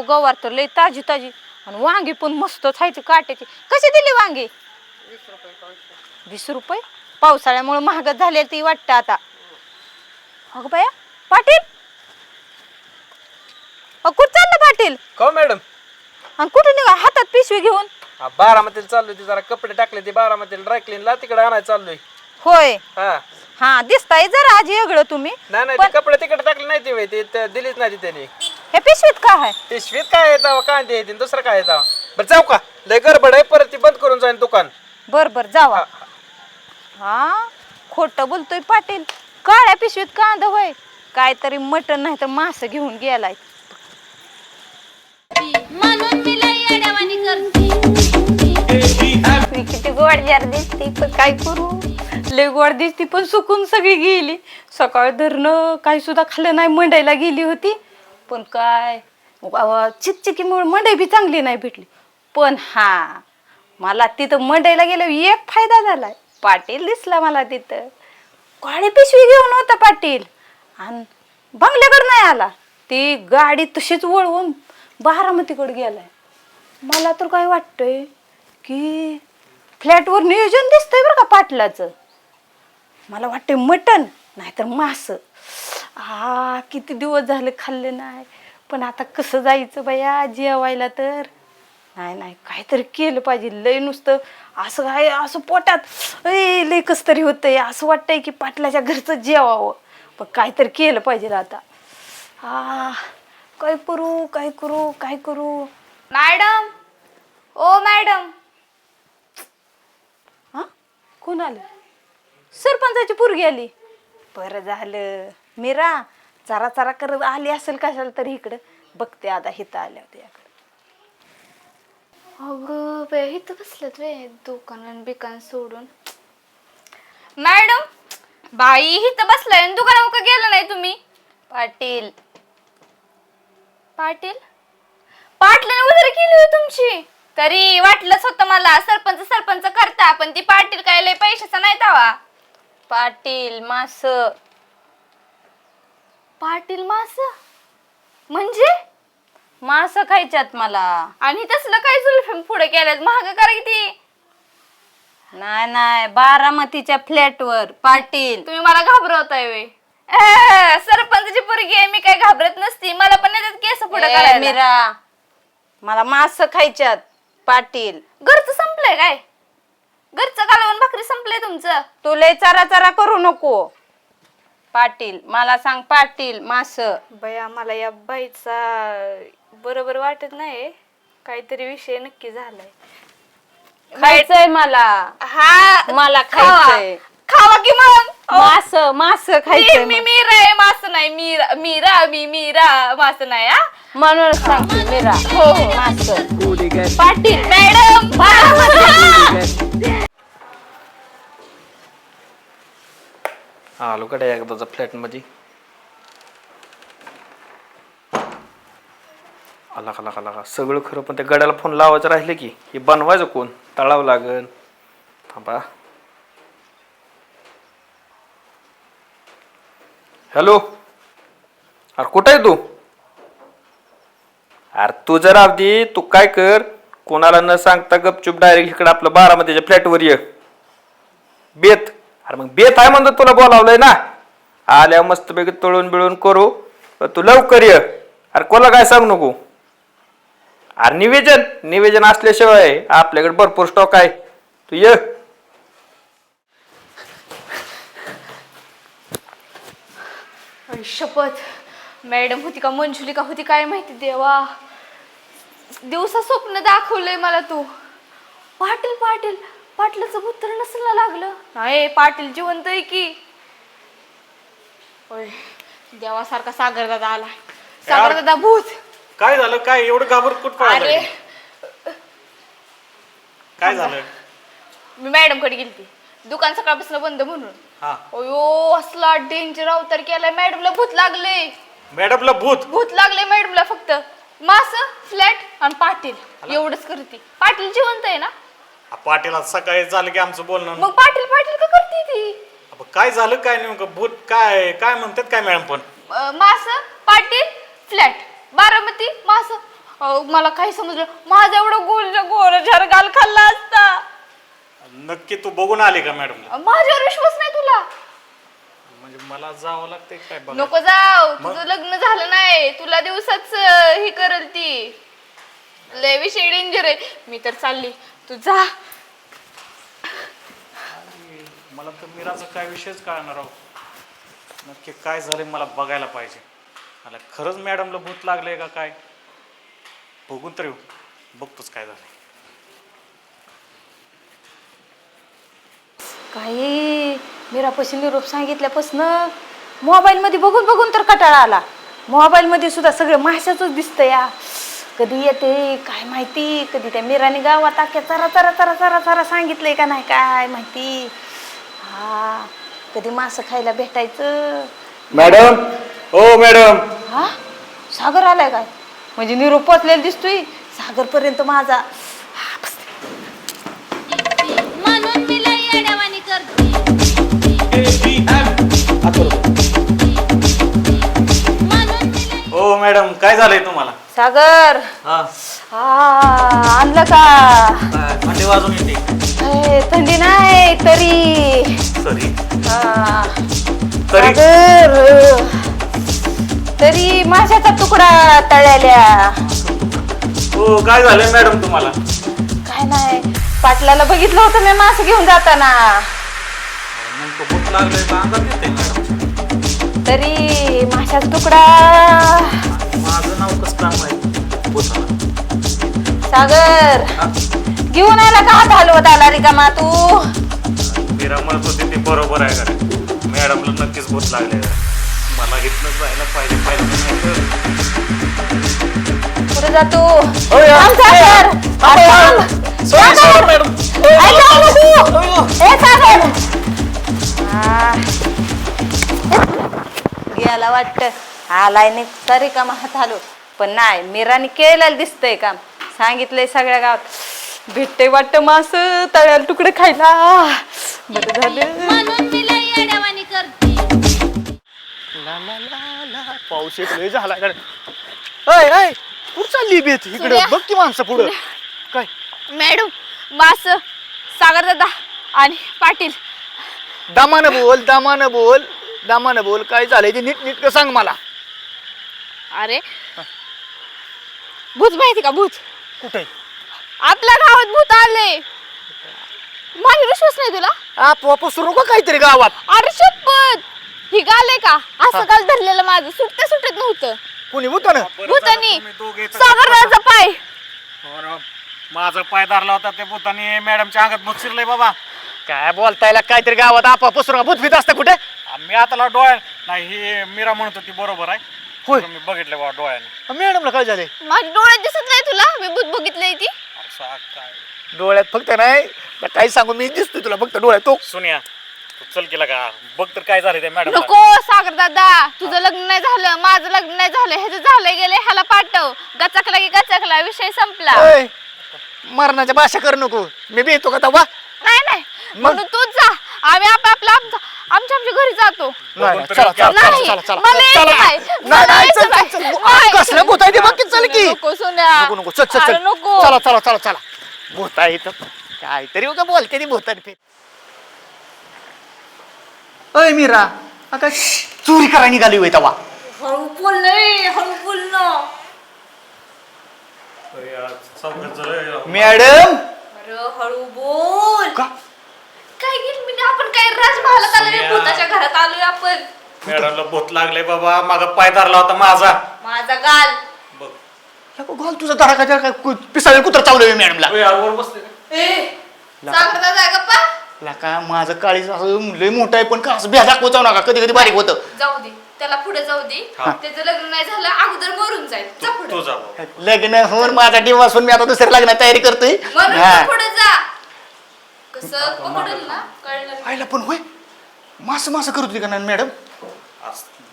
अहो गवार तर लय ताजी ताजी. आणि वांगी पण मस्त खायची काट्याची. कशी दिली वांगी? वीस रुपये. पावसाळ्यामुळे महागच झाले ती वाटतं आता. अगं बाया पाटील? अहो, कुठं चाललं पाटील? का मॅडम? आणि कुठे निघा हातात पिशवी घेऊन? बारामतीला चाललोय ते जरा कपडे टाकले ते बारामतीला ड्रायक्लीनला तिकडे आणायला चाललोय. होय. हा. हा दिसताय जरा आजी वेगळं तुम्ही. नाही नाही ते कपडे तिकडे टाकले नाही ते ते त- दिलीच नाही ती त्यांनी. हे पिशवीत का आहे? पिशवीत काय येतं कांदे येते दुसरं काय येतं बरं जाऊ का. लय गडबड आहे परत ती बंद करून जाईन दुकान. बर बर जावा. हा. खोट बोलतोय पाटील. काळ्या पिशवीत कांदा होय. काहीतरी मटण नाही तर मास घेऊन गेलाय. म्हणून मी लई येड्यावानी करते. मी किती गोड जार दिसते पण काय करू? लय गोड दिसती पण सुकून सगळी गेली. सकाळ धरणं काही सुद्धा खाल्लं नाही मंडाईला गेली होती. पण काय? अव, चिकचिकीमुळे मंडई बी चांगली नाही भेटली. पण हा मला तिथं मंडईला गेल्यावर एक फायदा झालाय. पाटील दिसला मला तिथं. काळी पिशवी घेऊन होता पाटील. आणि बंगल्याकडे नाही आला. ती गाडी तशीच वळवून बारामतीकडे गेलाय. मला तर काय वाटतंय की फ्लॅटवर नियोजन दिसतंय बरं का पाटलाचं. मला वाटतंय मटण नाहीतर मास. आ किती दिवस झाले खाल्ले नाही. पण आता कसं जायचं बाया जेवायला तर? नाही नाही काहीतरी केलं पाहिजे. लय नुसतं असं काय असं पोटात. लय कस तरी होतंय. असं वाटतंय की पाटलाच्या घरचं जेवावं. पण काहीतरी केलं पाहिजे आता. आ काय करू काय करू काय करू? मॅडम! ओ मॅडम! हा कोण आलं? सरपंचाची पोरगी आली. बरं झालं. मीरा चारा चारा करत आली असेल कशाला तरी इकडं. बघते आता हिथं आल्या होत्या अगं बे इथं बसलेत वे दुकान बिकान सोडून. मॅडम बाई इथं बसलाय आणि दुकानावर का गेला नाही तुम्ही? पाटील. पाटील? पाटलाने उधारी केली होती तुमची? तरी वाटलंच होतं मला सरपंच सरपंच करता पण ती पाटील काय लय पैशाचा नाही तवा. पाटील मास. पाटील मास? म्हणजे? मास खायच्यात मला. आणि तसलं काय जुल्फे पुढे केलं महाग करा किती नाही नाही बारामतीच्या फ्लॅटवर पाटील. तुम्ही मला घाबरवताय वे सरपंचाची पोरगी आहे मी काय घाबरत नसती. मला पण येतात केस पुढे ए, करायला. मीरा मला मास खायच्यात पाटील. घरचं संपलंय काय? घरचं कालवण भाकरी संपलंय तुमचं? तू लय चारा चारा करू नको. पाटील मला सांग पाटील मास. बया मला या बाईचा बरोबर वाटत नाही काहीतरी विषय नक्की झालाय. खायचंय मला. हा? मला खावा. खायचंय. खावा की मग? मास मास खायचंय मी मला. मीरा आहे मास नाही. मीरा मीरा मी मीरा मास नाही हा? म्हणून सांगते मीरा. हो. हो मास पाटील मॅडम. आलो कडे एकदाचा फ्लॅटमध्ये आला का लागा लागा सगळं खरं पण त्या गड्याला फोन लावायचं राहिले की हे बनवायचं कोण? तळावं लागन. थांबा. हॅलो? अरे कुठं आहे तू? अरे तू जर अगदी तू काय कर? कोणाला न सांगता गपचूप डायरेक्ट इकडे आपलं बारामतीच्या फ्लॅटवर ये. बेत. अरे मग बेत आहे म्हणतो तुला बोलावलंय ना? आल्या मस्तपैकी तळून बिळून करू. तू लवकर ये. अरे कोणाला काय सांगू नको? अरे निवेदन निवेदन असल्याशिवाय आपल्याकडे भरपूर स्टॉक आहे. तू ये. आई शपथ. मॅडम होती का मंजुली का होती काय माहिती देवा. दिवसा स्वप्न दाखवलंय मला तू. पाटील पाटील. पाटलाचं पुत्र नसेल ना लागलं. नाही पाटील जिवंत आहे की. होय देवासारखा सागर दादा आला. सागर दादा भूत. काय झालं? काय एवढं घाबर कुठ अरे. काय झालं? मी मॅडमकडे गेलती. दुकान सकाळपासून बंद म्हणून. हा. अयो असला डेंजर अवतार केलाय. मॅडमला भूत लागले. मॅडमला भूत? भूत लागले मॅडमला फक्त. मास फ्लॅट आणि पाटील. एवढंच करते. पाटील जिवंत आहे ना? आ, पाटील आज सकाळी झालं की आमचं बोलणं. मग पाटील पाटील का करते ती? अब काय झालं काय नेमकं? भूत काय काय म्हणतात काय मॅडम पण? अं, मास पाटील फ्लॅट बारामती मास. मला काही समजलं माझा एवढं गोर झर गाल खाल्ला असता. नक्की तू बघून आली का मॅडमला? माझ्यावर विश्वास नाही तुला? म्हणजे मला जावं लागतंय काय बघ नको जाऊ. तुझं लग्न झालं नाही. तुला दिवसाच अं, हे करल ती. लय विषय डेंजर आहे. मी तर चालली. तू जा मला तर मीराचा काय विषयच कळणार आहो नक्की काय झालंय मला बघायला पाहिजे. मला खरंच मॅडमला भूत लागलंय का काय? बघून तर येऊ. बघतोच काय झालंय. काही मीरापाशी निरोप सांगितल्यापासनं मोबाईलमध्ये बघून बघून तर कटाळा आला. मोबाईलमध्ये सुद्धा सगळं माशाच दिसतं या. कधी येते काय माहिती कधी त्या मीराने गावात अख्ख्या चरा चरा चरा चरा चरा सांगितलंय का नाही काय माहिती हा कधी मासं खायला भेटायचं मॅडम हो मॅडम हा सागर आलाय काय म्हणजे निरोप पोचलेला दिसतोय सागरपर्यंत माझा हा, बस. म्हणून मी लई येड्यावानी करते म्हणून मॅडम काय झालंय तुम्हाला? सागर! हा. आणलं का? थंडी वाजून येते. ए, थंडी नाही तरी. सॉरी हा. तरी? सागर! तरी माशाचा तुकडा तळ्याल्या. हो काय झालंय मॅडम तुम्हाला? काय नाही पाटलाला बघितलं होतं मी मासे घेऊन जाताना. नेमकं भूत लागलंय का अंगात येते मॅडम? तरी माशाचा तुकडा सागर घेऊन आला का हात हलवत आला रिकामा तू? मीरा म्हणत होती ते बरोबर आहे का मॅडमला नक्कीच भूत लागले मला इथनं जायला पाहिजे पाहिजे पुढे जातो सागर. मॅडम सागर. गेला वाटत. आलाय नाही तरी का हात हलव पण नाही मीराने केलेलं दिसतंय काम. सांगितलंय सगळ्या गावात भेटते वाटत मास तळ्याला तुकडे खायला. बरं झालं. म्हणून मी लई येड्यावानी करते. पाऊस एक लय झाला इकडे अय अय कुठं चालली बेत इकडे सूर्या. बघ की माणसं पुढं. काय? मॅडम मास सागर दादा आणि पाटील. दामानं बोल दामानं बोल दामानं बोल. काय झालंय ते नीट नीट सांग मला. अरे भूत माहिती का भूत? कुठे? आपल्या गावात भूत आले. माझा विश्वास नाही तुला? आप वापस सुरू का काहीतरी गावात? अरे शपथ. ही गाल आहे का? असं काल धरलेलं माझं. सुटते सुटत नव्हतं. कोणी? होतं ना भूतानी सागरदाचा पाय. माझा पाय धरला होता ते भूतानी. मॅडमच्या अंगात भूत शिरलंय बाबा. काय बोलतायला काहीतरी गावात आपा पसरून भूत भीत असतं कुठे? मी आता डोळ्या नाही ही मीरा म्हणत होती बरोबर आहे. होय. मी बघितलं बाबा डोळ्याने. मॅडमला काय झालंय? माझ्या डोळ्यात दिसत नाही तुला? मी भूत बघितलंय ती. अरे काय. डोळ्यात फक्त नाही तर काही सांगू मी दिसतोय तुला फक्त डोळ्यात तो सुनिया तू चल केला का? बघ तर काय झालं ते मॅडम नको सागर दादा. तुझं लग्न नाही झालं माझं लग्न नाही झालं ह्याचं झालंय गेलं ह्याला पाठव. गचकला की गचकला विषय संपला. अय, मरणाच्या भाषा कर नको. मी बी येतो का तवा नाही नाही. म्हणून तूच जा. आम्ही आपापला आमच्या आमच्या आमच्या घरी जातो. नाही, चला चला नाही, चला चला. मला यायचं चला. नाही. नाही मला नाही यायचं चल चल चल नाही. आ, नाही. कसलं भूत आहे ते बघ की चल की? नको सोन्या. नको नको चल चल अरे चल नको. चला चला चला चला. भूत आहे इथं काहीतरी उगा बोलते ती भूताने अय मीरा. काय चोरी करायला निघाली होय तवा हळू बोल नाही हळू बोल ना मॅडम. अरे हळू बोल का? काय गेली मी आपण काय राजमहालात आलोय सोन्या. भूताच्या घरात आलोय आपण. मॅडमला भूत लागले बाबा. माग पाय धरला होता माझा. माझा गाल. बघ. घाल तुझा दरा का काय? कु- पिसाळे कुत्र चावलं मॅडमला. का? गप्पा. का माझं काळीच असं लय मोठं आहे पण का असं भ्या दाखवत जाऊ नका. कधी कधी बारीक होतं. जाऊ दे. त्याला पुढे जाऊ दे. हा. त्याचं लग्न नाही झालं अगोदर मरून जाईल. जा पुढे. तू जा बाबा. लग्न होऊन माझा डिवॉर्स होऊन मी आता दुसऱ्या लग्नाची तयारी करतोय. म्हणून हा. तू पुढे जा. कसं पकडल ना कळलं आईला पण होय? मास मास करत होती का नाही मॅडम?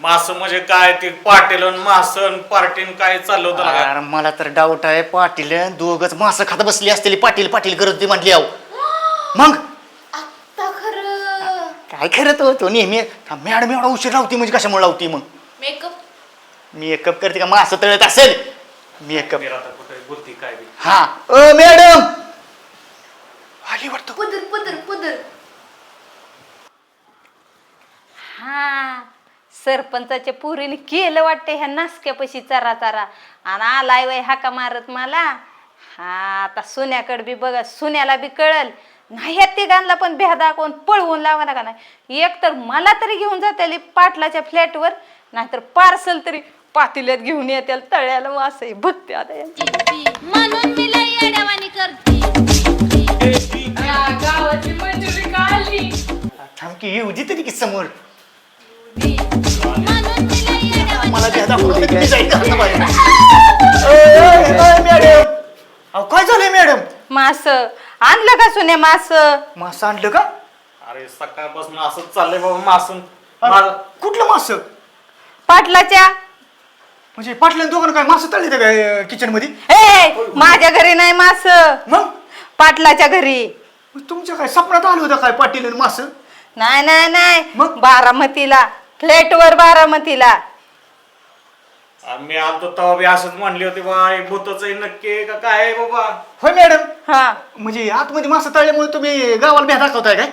मास म्हणजे काय ते पाटील मासन पार्टीन काय चाललं होतं? अरे मला तर डाऊट आहे पाटील दोघच मास खात बसली असलेली पाटील पाटील करत होती म्हटली आहो मग? आता खरं. काय खरं तो? तो नेहमी मॅडम एवढा उशीर लावती म्हणजे कशामुळे लावती मग? मेकअप. मेकअप करते का? मास तळत असेल. मी एक कप मी आता कुठे बुद्धी काय बी. हा. अ मॅडम! पुदर पुदर पुदर. हा सरपंचाच्या पुरीने केलं वाटते ह्या नासक्यापाशी चरा चरा. आणि आलाय वय हाका मारत मला. हा आता सुन्याकडे बी बघा सुन्याला बी कळल. नाही तिघांना पण भेदा कोण पळवून लावा का नाही. एक तर मला तरी घेऊन जाते पाटलाच्या फ्लॅटवर नाहीतर पार्सल तरी पातेल्यात घेऊन येतील तळ्याला असंही बघते आता. म्हणून मी लई येड्यावानी करते गावाची मंजुरी काढली. थांब की येऊ दे तरी की समोर. मला मी जाईन घराच्या बाहेर. मॅडम? अहो काय झालंय मॅडम? मास आणलं का सुन्या मास? मासं आणलं का? अरे सकाळपासून असंच चाललंय बाबा मासून. माझं कुठलं मास? पाटलाच्या. म्हणजे पाटल्यान दोघांना काय? मासं तळली का किचनमध्ये? ए माझ्या घरी नाही मास. मग? पाटलाच्या घरी. मग तुमच्या काय स्वप्नात आलं होतं काय पाटील आणि मास? नाही नाही नाही. मग? बारामतीला. फ्लॅटवर बारामतीला. मी आलतो तेव्हा बी असंच म्हणली होती बा भूतच आहे नक्की का काय आहे बाबा? होय मॅडम. हा. म्हणजे आतमध्ये मासं तळल्यामुळे तुम्ही गावाला भ्या दाखवताय काय?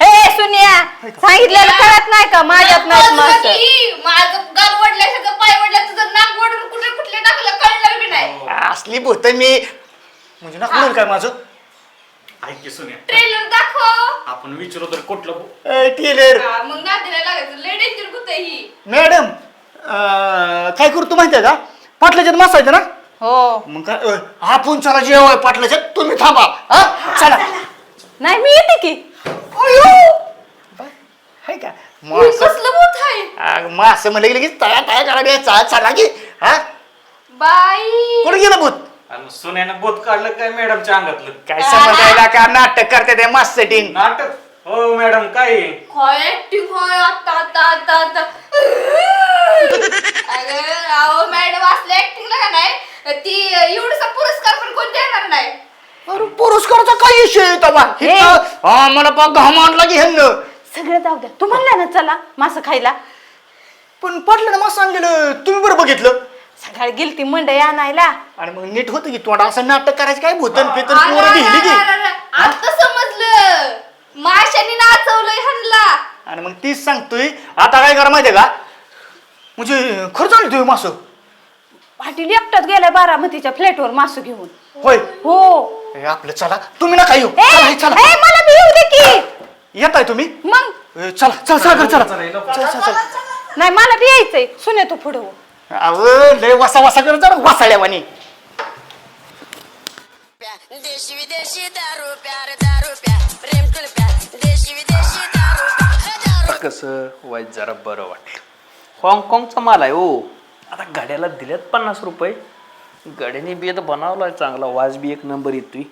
ए सुनिया सांगितलेलं कळत नाही का माझ्यात नाही माझं गाल वडल्यासारखं पाय वडलं तुझं नाक वडून कुठे कुठले टाकलं कळलं बी नाही. असली भूत मी. म्हणजे ना काय माझं? ऐक की सुन्या. ट्रेलर दाखव. आपण विचारू तर कुठलं भूत? ए, टेलर हा, मग नादीला लागायचं. लय डेंजर भूत आहे ही? मॅडम अं, काय करतो माहितीये का? पाटलाच्यात मासा आहे ना? हो. मग काय अं, आपण चला जेवाय पाटलाच्यात. तुम्ही थांबा. हा? चला. नाही मी येते की. हाय का? हे मास कसलं भूत आहे? मास म्हणलं की लगेच तया तया करा द्यायचा चला की. हा? बाई. कुठे गेलं भूत? आणि सुन्यानं भूत काढलं काय मॅडमच्या अंगातलं? काय समजायला का नाटक करते ते मास सेटिंग नाटक? हो मॅडम काय आहे? काय ऍक्टिंग होय आता आता आता आता. अगं अहो मॅडम असल्या ऍक्टिंगला का नाही ती एवढसा पुरस्कार पण कोण देणार नाही? अरे पुरस्कारचा काय विषय तवा हे. हा मला पा घाम आणला की ह्यांना. सगळं जाऊ द्या. तू म्हणला ना चला मास खायला. पण पाटलानं मास आणलेलं तुम्ही बरं बघितलं. सकाळी गेलती मंडई आणायला. आणि मग नीट होतं की तोंडा असं नाटक करायचं काय? भूतन पोरं की अरे, आता समजलं. माशाने नाचवलंय ह्यांना. आणि मग तीच सांगतोय आता काय करा माहितीये का? म्हणजे खरंच आणली तुम्ही मास. पाटील एकटाच गेलाय बारामतीच्या फ्लॅटवर मासू घेऊन. होय? हो. ए, आपलं चला. तुम्ही नका येऊ. ए, चला हे, चला. ए, मला बी येऊ दे की. येताय तुम्ही? मग? ए, चला चला चला. चला चला. चला चला चला नाही मला बी यायचंय. सुने तू पुढं अहो लय वसा वसा करत जरा वासाळ्यावानी देशी विदेशी दारू प्यार दारू प्या प्रेम देशी विदेशी दारू प्या दारू आता कसं वाईट जरा बरं वाटलं. हाँगकाँगचा माल आहे हो. आता गाड्याला दिल्यात पन्नास रुपये. गाड्याने बी आता बनवला चांगला वाज बी एक नंबर येतोय.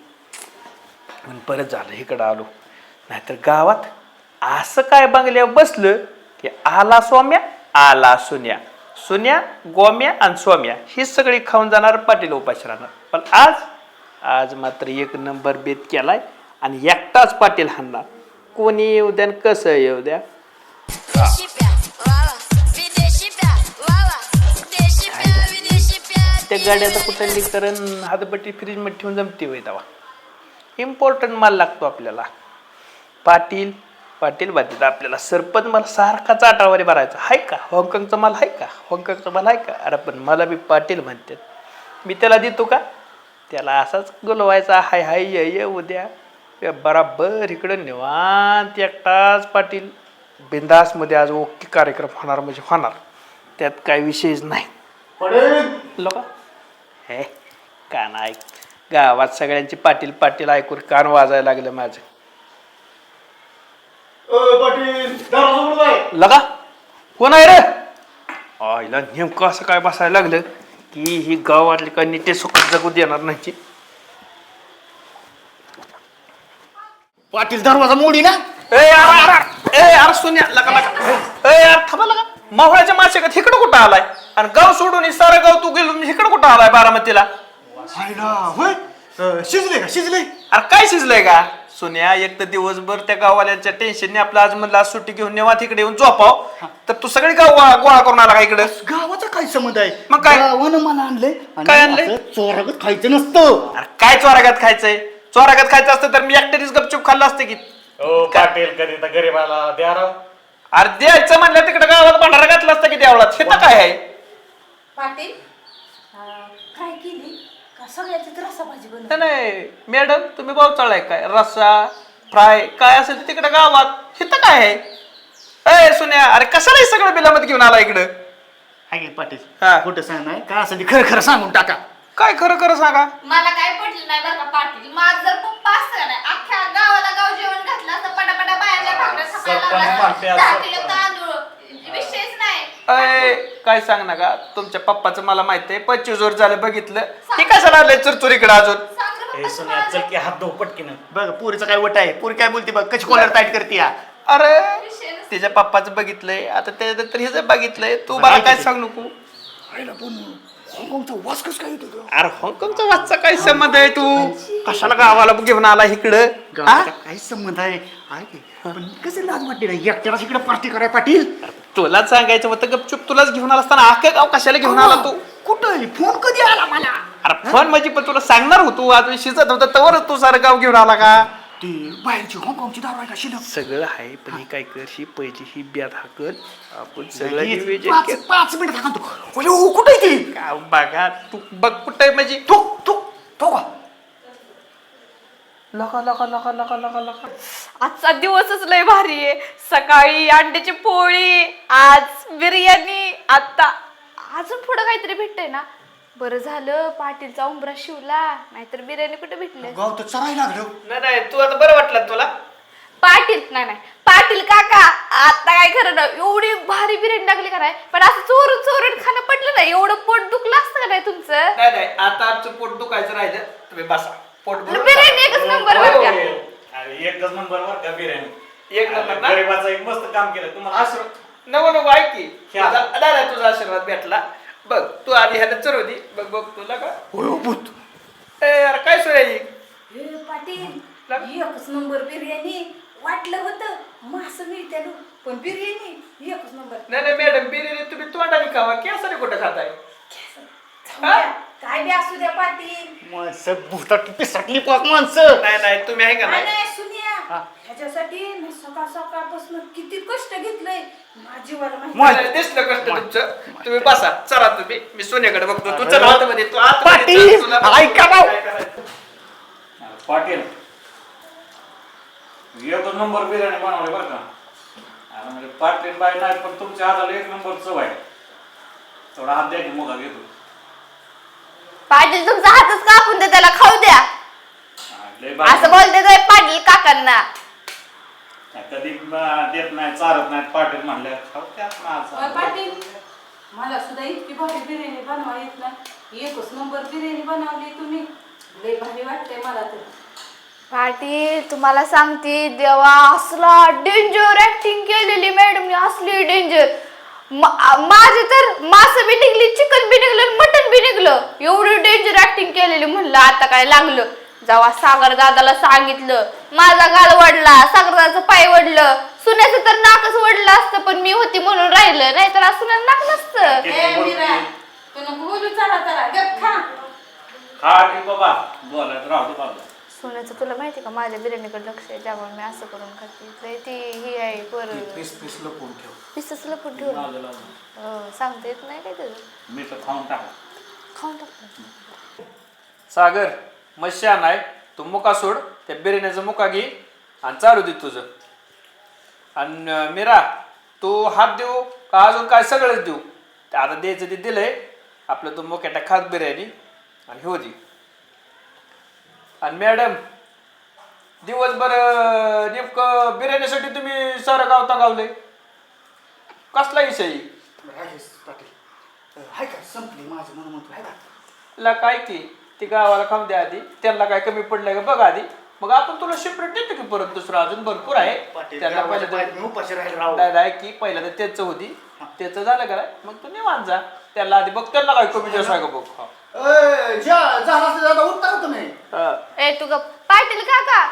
पण परत झालं इकडं आलो. नाहीतर गावात असं काय बंगल्यावर बसलं की आला सोम्या आला सुन्या. सुन्या गोम्या आणि सोम्या ही सगळी खाऊन जाणार पाटील उपाशी राहणार पण आज आज मात्र एक नंबर बेत केलाय आणि एकटाच पाटील हाणणार. कोणी येऊ द्या आणि कसं येऊ द्या? देशी प्या वावा विदेशी प्या वावा देशी प्या विदेशी प्या त्या गाड्याचा कुठं करण हातपट्टी फ्रीजमध्ये ठेवून जमते होय तेव्हा. इम्पॉर्टंट माल लागतो आपल्याला. पाटील पाटील बाधित आपल्याला सरपंच मला सारखा चाटावारी भरायचा आहे का? हाँगकाँगचा माल आहे का? हाँगकाँगचा माल आहे का? अरे पण मला बी पाटील म्हणतात. मी त्याला देतो का? त्याला असाच गुलवायचा. हाय हाय ये ये उद्या. बराबर. इकडं निवांत एकटाच पाटील. बिंदासमध्ये आज ओके कार्यक्रम होणार म्हणजे होणार. त्यात काही विषयच नाही. लोक? हे कान ऐक. गावात सगळ्यांची पाटील पाटील ऐकून कान वाजायला लागलं माझं. लगा. कोण आहे रे? आईला नेमकं असं काय बसायला लागलं की ही गावातली काय नीटे सुखात जगू देणार नाही पाटील दरवाजा मोडी ना? ए यार यार ए यार सोन्या लगा लगा. ए यार थांबा लगा. मावळ्याच्या माशेकात इकडं कुठं आलाय? आणि गाव सोडून हे सारं गाव तू गेलो इकडं कुठं आलाय बारामतीला? आईला होय. अं, शिजले का शिजले अरे काय शिजलंय का? सुन्या एक तर दिवसभर त्या गाववाल्यांच्या टेन्शनने आपलं आज म्हणलं आज सुट्टी घेऊन नेवा तिकडे येऊन झोपाव. तर तू सगळी गाव गोळा गोळा करून आला का इकडं? गावाचा काय संबंध आहे? मग काय? गावानं मला आणलंय आणि काय आणलंय? असं चोरागत खायचं नसतं. अरे काय चोरागात खायचंय? चोरागात खायचं असतं तर मी एकट्यानेच गपचूप खाल्लं असतं की. हो पाटील कधी तर गरीबाला द्या राव. अरे द्यायचं म्हणलं तिकडे गावात भांडारा घातला असतं की देवळात? हे तर काय आहे? पाटील काय केली? सगळ्याची रसा भाजी बनव नाही, नाही मॅडम तुम्ही भाव चाललाय काय? रस्सा फ्राय काय असेल ते तिकडे गावात हे तर काय आहे? ए सुन्या अरे कशाला हे सगळं बिलामध्ये घेऊन आला इकडं? हाय की पाटील हा. खोटं सांग नाही काय असेल ते खरं खरं सांगून टाका. काय खरं खरं सांगा? मला काय पडलं नाही बरं का पाटील? माझं जर पप्पा असतं का नाही अख्ख्या गावाला गाव जेवण घातलं असतं पटापटा बाहेरच्या भाकऱ्या सरपंच सकाळी म्हणते लावला असं. दहा किलो तांदूळ विषयच नाही. अय काय सांग ना का तुमच्या पप्पाचं मला माहीत आहे पंचवीस वर झालं बघितलं. ते कशाला आलंय चुरचुरीकडे अजून? सांग रे हे चल की हात पटकीनं. बघ पुरीचं काय वट आहे? पुरी काय बोलते बघ कशी कॉलर टाईट करते या? अरे तिच्या पप्पाचं बघितलंय आता त्याच्यानंतर हिचं बघितलंय. तू मला काय सांग नको? अरे हाँगकाँगचा वाचचा काय संबंध आहे तू? कशाला गावाला घेऊन आला इकडं? हा? काय संबंध आहे? आहे की. पण कसं लाज वाटते ना एकट्याला इकडे पार्टी कराय पाटील. तुलाच सांगायचं होतं गपचूप तुलाच घेऊन आला असताना अख्ख्या गाव कशाला घेऊन आला तू? कुठं फोन कधी आला मला? अरे फोन म्हणजे पण तुला सांगणार होतो आज शिजत होता तवर तू सारं गाव घेऊन आला का? ती बाहेरची हाँगकाँगची दारू आहे का? शिल्लक सगळं आहे पण ही काय कर ही पैची ही ब्यात हाकल आपण सगळं नियोजन पाच केलं. पाच मिनिट थांबतो कुठं ती? का बघा तू बघ कुठे म्हणजे. तो तो तो का लका लका लका लका लका लका. आजचा दिवसच लय भारी आहे. सकाळी अंड्याची पोळी आज बिर्याणी आता अजून पुढं काहीतरी भेटतंय ना? बरं झालं पाटीलचा उंबरा शिवला नाहीतर बिर्याणी कुठे भेटले? गाव तर चरायला लागलो. नाही नाही तू आता बरं वाटलं तुला? पाटील नाही नाही. पाटील काका आता काय खरं ना एवढी भारी बिर्याणी लागली का नाही? पण असं चोरून चोरून खाणं पडलं नाही. एवढं पोट दुखलं असतं का नाही तुमचं? नाही नाही आता आमचं पोट दुखायचं राहिलं. तुम्ही बसा. पोट भरून बिर्याणी एकच नंबर अरे एकच नंबर वर का बिर्याणी एक नंबर ना? गरीबाचं एक मस्त काम केलं. तुम्हाला आशीर्वाद नको नको ऐक की. ह्या. नाही, तुझा आशीर्वाद भेटला. बघ तू आधी ह्याला चरव दे. बघ बघ तुला का? होय हो, भूत. ए यार काय सोय ही हे पाटील एकच नंबर बिर्याणी वाटलं होतं. मास मिळते पण बिर्याणी एकच नंबर. नाही नाही मॅडम बिर्याणी तुम्ही तोंडाने खावा. केसाने कुठं खाताय? जाऊ द्या. काय बी असू द्या पाटील. माणसं भूतात पिसटली पाच माणसं. नाही नाही तुम्ही आहे का नाही, नाही नाही, सुनिया ह्याच्यासाठी मी सकाळ सकाळपासून किती कष्ट घेतलंय. माझी माहिती दिसलं कष्ट तुमचं. तुम्ही बसा चला तुम्ही. मी सोन्याकडे बघतो. तू चल आतमध्ये तू आतमध्ये पाटील, चल, तुला- ऐका राव. काय करायचं? पाटील. एकच नंबर बिर्याणी बनवली बरं का. अरे म्हणजे पाटील बाई नाही पण तुमच्या हाताला एक नंबर चव आहे. थोडा हात द्या की मुगा घेतो. पाटील तुमचा हातच कापून दे त्याला खाऊ द्या. लय. असं बोलते ते पाटील काकांना. कधी अं, देत नाही चारत नाही पाटील म्हणल्या खाऊ त्यात ना अ, आज. पाटील मला सुद्धा इतकी भारी बिर्याणी बनवा येत नाही. एकच नंबर बिर्याणी बनवली तुम्ही. लय भारी वाटतंय मला तर. पाटील तुम्हाला सांगते देवा असला डेंजर ऍक्टिंग केलेली मॅडमने असली डेंजर माझे तर मास बी निघली चिकन बी निघलं मटन बी निघलं. एवढी डेंजर ऍक्टिंग केलेली म्हणलं आता काय लागलं? जेव्हा सागर दादाला सांगितलं माझा गाल वडला सागर दादाचं पाय वडलं. सुन्याचं तर नाकच वडलं असतं पण मी होती म्हणून राहिलं. नाही तर सुन्याचं नाक नसतं खा. बाबा बोलायचं राहू दे बाबा. सोन्याचं तुला माहिती का? माझ्या बिर्याणीकडे लक्ष आहे त्यामुळे मी असं करून खाते. लय ती ही आहे बरं पीस पीस लपून ठेव. पिसच लपून ठेवून माझं लावून. हो, सांगता येत नाही काय तुझं? मी तर खाऊन टाका खाऊन टाकलं. सागर मश्या नाही तू मुका सोड त्या बिर्याणीचा मुका घे आणि चालू दे तुझं. आणि अं, मीरा तू हात देऊ का अजून काय सगळंच देऊ? ते आता द्यायचं ते दिलंय. आपलं तू मुक्याटा खात बिर्याणी. आणि हो दे. आणि मॅडम दिवसभर नेमकं बिर्याणीसाठी तुम्ही सारं गाव गावले कसला विषय राजेश पाटील अ, हाय का? संपली माझं मन म्हणतो हाय का? ला काय की ती गावाला खाऊन द्या आधी. त्यांना काय कमी पडलंय का बघा आधी. मग आपण तुला सेपरेट देतो की परत दुसरं अजून भरपूर आहे. पाटील त्यांना गावाच्या पहिलं बाहेर मी उपाशी राहील राव. नाही नाही की पहिलं तर त्याचं होती. त्याचं झालं का मग तू निवांत जा. त्याला आधी बघ त्यांना काय कमी जास्त आहे का बघ. हा. अ, जा झाला असं दादा उठता का तुम्ही? हा. ए तू ग पाटील काका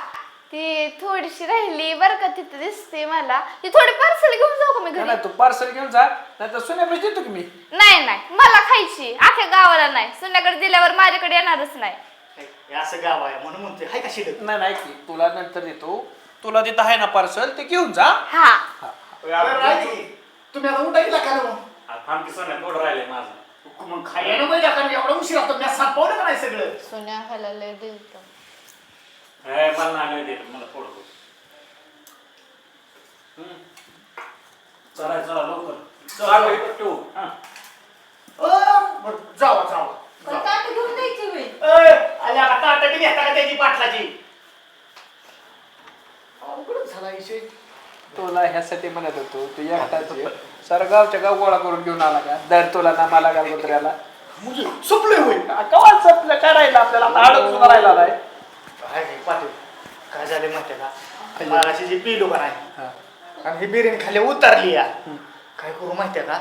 ती थोडीशी राहिली बरं का तिथं दिसते मला. ती थोडी पार्सल घेऊन जाऊ का मी घरी? नाही तू पार्सल घेऊन जा नाही तर सोन्यापाशी देतो की मी. नाही नाही मला खायची अख्या गावाला नाही. सुन्याकडे दिल्यावर माझ्याकडे येणारच नाही. हे असं गाव आहे म्हणून म्हणतोय. हाय का शिल्लक नाही नाही की तुला नंतर देतो. तुला तिथं आहे ना पार्सल ते घेऊन जा. हा. तुम्ही आता उठा गेला का मग? थांब की सोन्या थोडं राहिले माझं? मग खायला पाहिजे का एवढा उशीर होता मी संपवलं का नाही सगळं. सुन्या ह्याला लय दिलत मला नाही देत मला थोडं थोडं. हम्म. चला चला लवकर. चला इथं ठेवू. हा. बरं, जावा जावा घेऊन द्यायची वेळ अय, आले आता ताटं बी घेता का त्याची पाटलाची? अवघडच झाला विषय. तुला ह्यासाठी म्हणत होतो तू एकटाच ये. सारा गावच्या गाव गोळा करून घेऊन आला का? दर तुला ना मला का कुत्र्याला? म्हणजे सुपले होईल कवा संपलं? करायला आपल्याला? आता आडत सुद्धा राहिला नाही काय पाटील काय झाले माहिती का? मागाशी जी पिलो का नाही? आणि ही बिर्याणी खाली उतरली या. काय करू माहितीये का?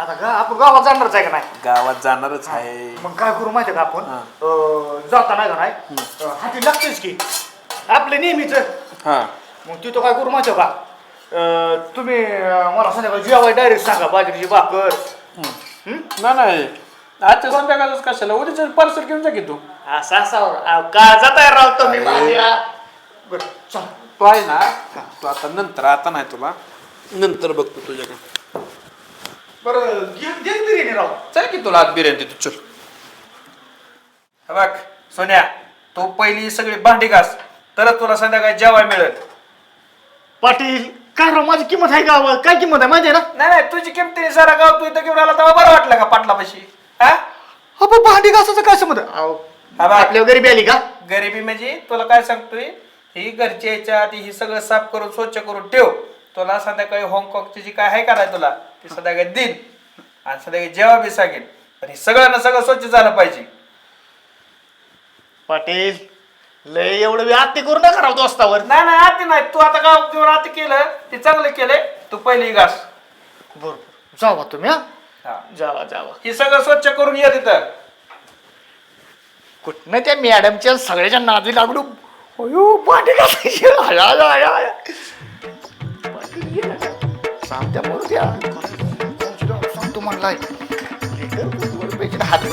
आता गा आपण गावात जाणारच आहे का नाही? गावात जाणारच आहे. मग काय करू माहितीये का आपण? अं, जाताना का नाही? हाती लागतेच की. आपलं नेहमीच. हा. मग तिथं काय करू माहिती का? अं, तुम्ही अं, मला संध्याकाळी जेवाय डायरेक्ट सांगा बाजरीची भाकर. नाही नाही. आजच्या संध्याकाळच कशाला? उद्याच पार्सल घेऊन जा की तू. असा असा का जाताय राव तुम्ही? माझ्या बरं चल. तू आहे ना तू आता नंतर आता नाही तुला. नंतर बघतो तुझ्याकडे. बरं घे घे बिर्याणी राव. चल की तुला आज बिर्याणी देतो चल. हे बघ सोन्या तू पहिली सगळी भांडी घास. तरच तुला संध्याकाळी जेवाय मिळेल. पाटील. काय राव माझी किंमत आहे का काय किंमत आहे माहिती आहे ना? नाही नाही तुझी किमतीने सारा गाव तू इथं घेऊन आला तेव्हा बरं वाटलं का पाटलापाशी? हा? हो पण भांडी घासाचं काय समज. आपल्या गरीबी आली का? गरिबी म्हणजे तुला काय सांगतोय? ही घरची याच्या आधी ही सगळं साफ करून स्वच्छ करून ठेव. तुला संध्याकाळी हाँगकाँगची जी काय आहे का नाही तुला ती संध्याकाळी देईन. आणि संध्याकाळी जेव्हा बी सांगेन. पण हे सगळं ना सगळं स्वच्छ झालं पाहिजे. पाटील लय एवढं बी आत्ती करू नका राव दोस्तावर. नाही नाही आती नाही. तू आता गाव घेऊन आता केलं ते चांगलं केलंय. तू पहिली घास. बरोबर जावा तुम्ही हा? हा. जावा जावा. हे सगळं स्वच्छ करून ये तिथं. कुठनं त्या मॅडमच्या सगळ्याच्या नादी लागलो? अयो भांडी घासायची. आया, आया, आया, आया. पाटील ये ना. सांगत्या मूर्त्या सांगतो म्हणलाय. लेकर कुठवर हात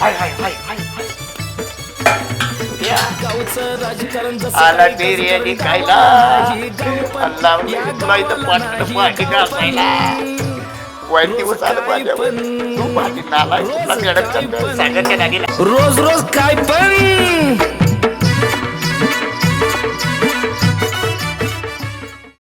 हाय या. आला बिर्याणी खायला अल्ला तुला इथं घासायला वाईट दिवस आलं तू नाला तुला नागीला रोज रोज काय पण